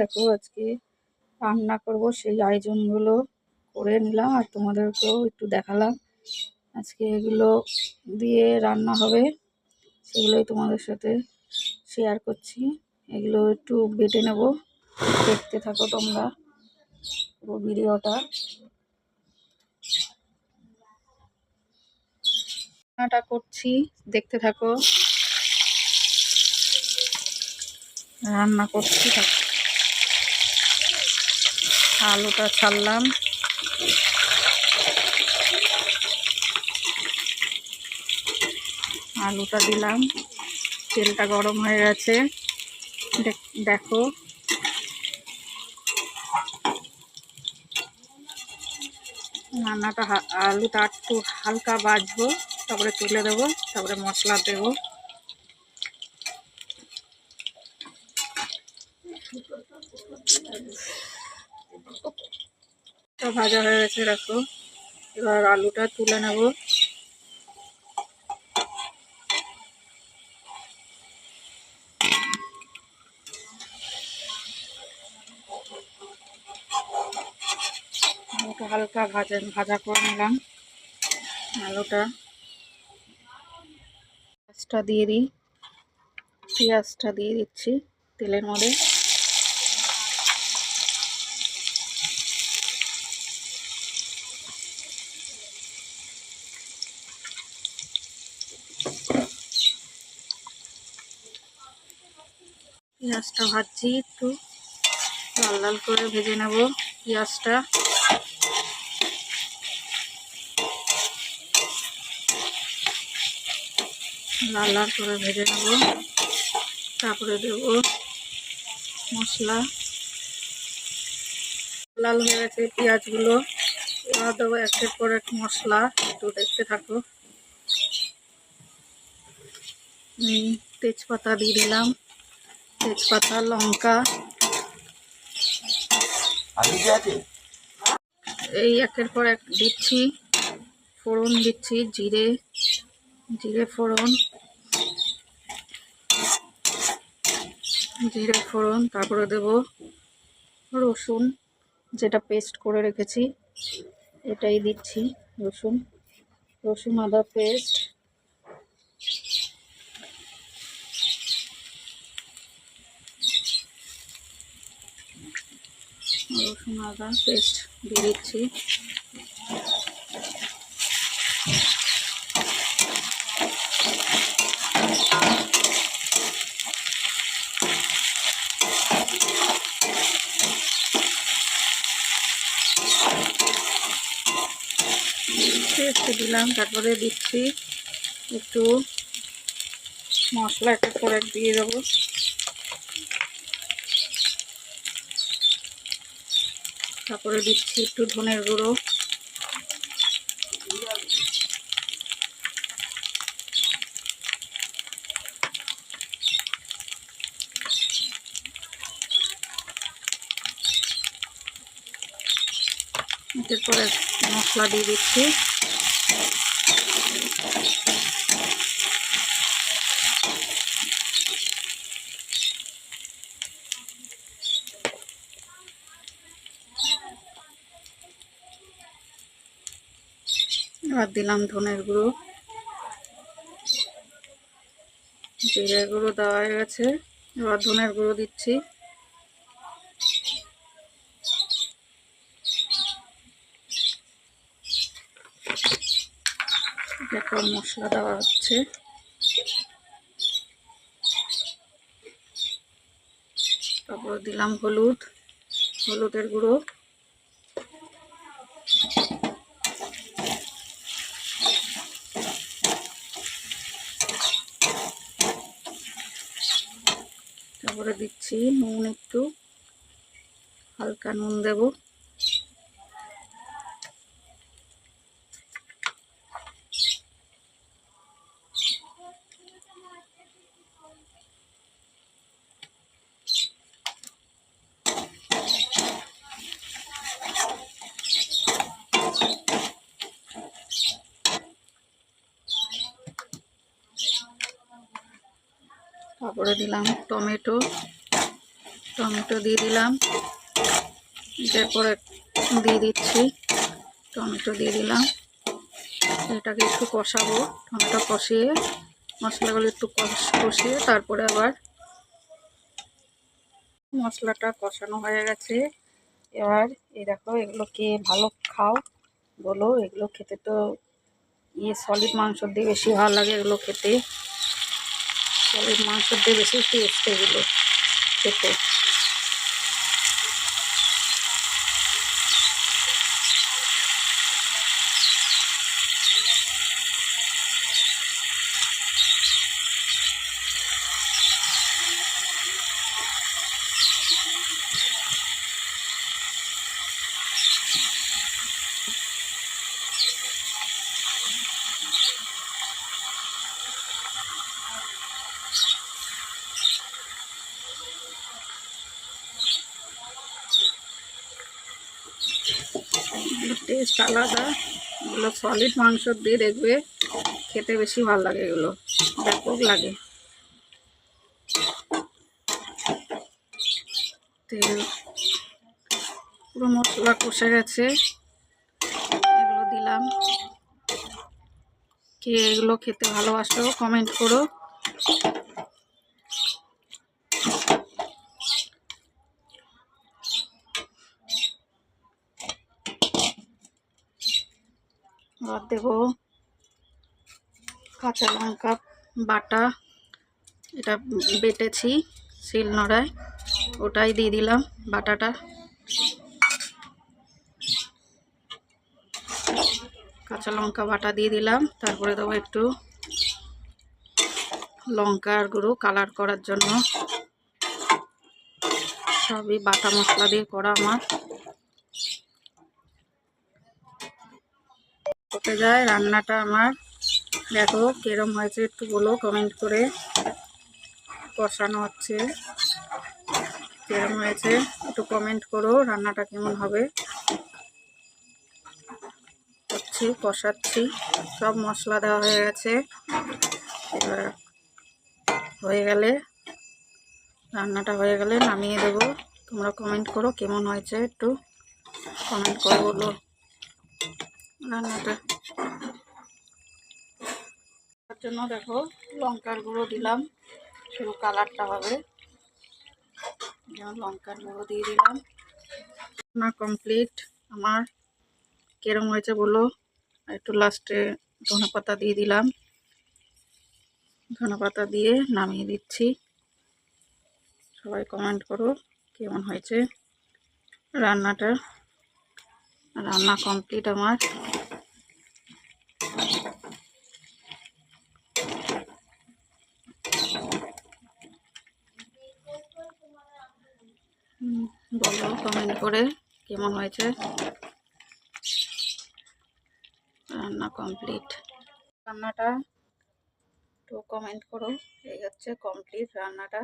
দেখো আজকে রান্না করব সেই আয়োজনগুলো করে নিলাম আর তোমাদেরকেও একটু দেখালাম। আজকে এগুলো দিয়ে রান্না হবে, সেগুলোই তোমাদের সাথে শেয়ার করছি। এগুলো একটু বেটে নেব, দেখতে থাকো তোমরা পুরো ভিডিওটা। রান্নাটা করছি, দেখতে থাকো। রান্না করছি, থাকো। আলুটা ছাড়লাম। আলুটা দিলাম। তেলটা গরম হয়ে গেছে। দেখ- রান্নাটা আলুটা একটু হালকা বাজবো তারপরে তুলে দেবো, তারপরে মশলা দেবো। তা ভাজা হয়ে গেছে, দেখো। এবার আলুটা তুলে নেব। হালকা ভাজা ভাজা করে নিলাম। আলুটা পেঁয়াজটা দিয়ে দিই। পেঁয়াজটা দিয়ে দিচ্ছি তেলের মধ্যে। পেঁয়াজটা ভাজছি একটু। লাল লাল করে ভেজে নেব পেঁয়াজটা। লাল লাল করে ভেজে নেব। তারপরে দেব মশলা। লাল হয়ে গেছে পেঁয়াজগুলো। এবার দেবো একের পর এক মশলা, একটু দেখতে থাকো। তেজপাতা দিয়ে দিলাম। তেজপাতা লঙ্কা। এই একের পর এক দিচ্ছি। ফোড়ন দিচ্ছি জিরে জিরে ফোড়ন। জিরে ফোড়ন তারপরে দেব রসুন যেটা পেস্ট করে রেখেছি। এটাই দিচ্ছি রসুন। রসুন আদা পেস্ট রসুন আদা পেস্ট দিয়ে দিচ্ছি। দিলাম তারপরে দিচ্ছি একটু মশলা একটা করে দিয়ে দেবো। তারপরে দিচ্ছি একটু ধনের গুঁড়ো। মশলা দিয়ে দিচ্ছি। এবার দিলাম ধনের গুঁড়ো। জিরে গুঁড়ো দেওয়া হয়ে গেছে। এবার ধনের গুঁড়ো দিচ্ছি। দেখো মশলা দেওয়া হচ্ছে। তারপর দিলাম হলুদ, হলুদের গুঁড়ো। তারপরে দিচ্ছি নুন একটু হালকা নুন দেব। তারপরে দিলাম টমেটো। টমেটো দিয়ে দিলাম। এরপরে দিয়ে দিচ্ছি, টমেটো দিয়ে দিলাম। এটাকে একটু কষাবো, টমেটো কষিয়ে মশলাগুলো একটু কষ- কষিয়ে তারপরে আবার মশলাটা কষানো হয়ে গেছে। এবার এই দেখো এগুলো কে ভালো খাও, বলো। এগুলো খেতে তো ইয়ে সলিড মাংস দিয়ে বেশি ভালো লাগে এগুলো খেতে। সলিড মাংস দিয়ে বেশি টেস্ট এগুলো খেতে। টেস্ট আলাদা এগুলো সলিড মাংস দিয়ে দেখবে খেতে বেশি ভালো লাগে এগুলো। ব্যাপক লাগে। তেল, পুরো মশলা কষে গেছে। এগুলো দিলাম। কে এগুলো খেতে ভালোবাসো কমেন্ট করো। এবার দেব। কাঁচা লঙ্কা বাটা, এটা বেটেছি শিল নোড়ায় ওটাই দিয়ে দিলাম বাটাটা। কাঁচা লঙ্কা বাটা দিয়ে দিলাম, তারপরে দেবো একটু লঙ্কার গুঁড়ো কালার করার জন্য। সবই বাটা মশলা দিয়ে করা আমার। হতে যায়, রান্নাটা আমার। দেখো কিরম হয়েছে, একটু বলো কমেন্ট করে। কষানো হচ্ছে। কিরম হয়েছে, একটু কমেন্ট করো, রান্নাটা কেমন হবে। হচ্ছে কষাচ্ছি। সব মশলা দেওয়া হয়ে গেছে। এবার হয়ে গেলে, রান্নাটা হয়ে গেলে নামিয়ে দেবো। তোমরা কমেন্ট করো কেমন হয়েছে, একটু কমেন্ট করে বলো। রান্নাটা জন্য দেখো লঙ্কার গুঁড়ো দিলাম। শুধু কালারটা হবে। যেমন লঙ্কার গুঁড়ো দিয়ে দিলাম। না কমপ্লিট আমার কিরম হয়েছে বলো? একটু লাস্টে ধনে পাতা দিয়ে দিলাম। ধনে পাতা দিয়ে নামিয়ে দিচ্ছি। সবাই কমেন্ট করো কেমন হয়েছে রান্নাটা। রান্না কমপ্লিট আমার। বলো কমেন্ট করে কেমন হয়েছে? রান্না কমপ্লিট রান্নাটা তো কমেন্ট করো, এই হচ্ছে কমপ্লিট রান্নাটা।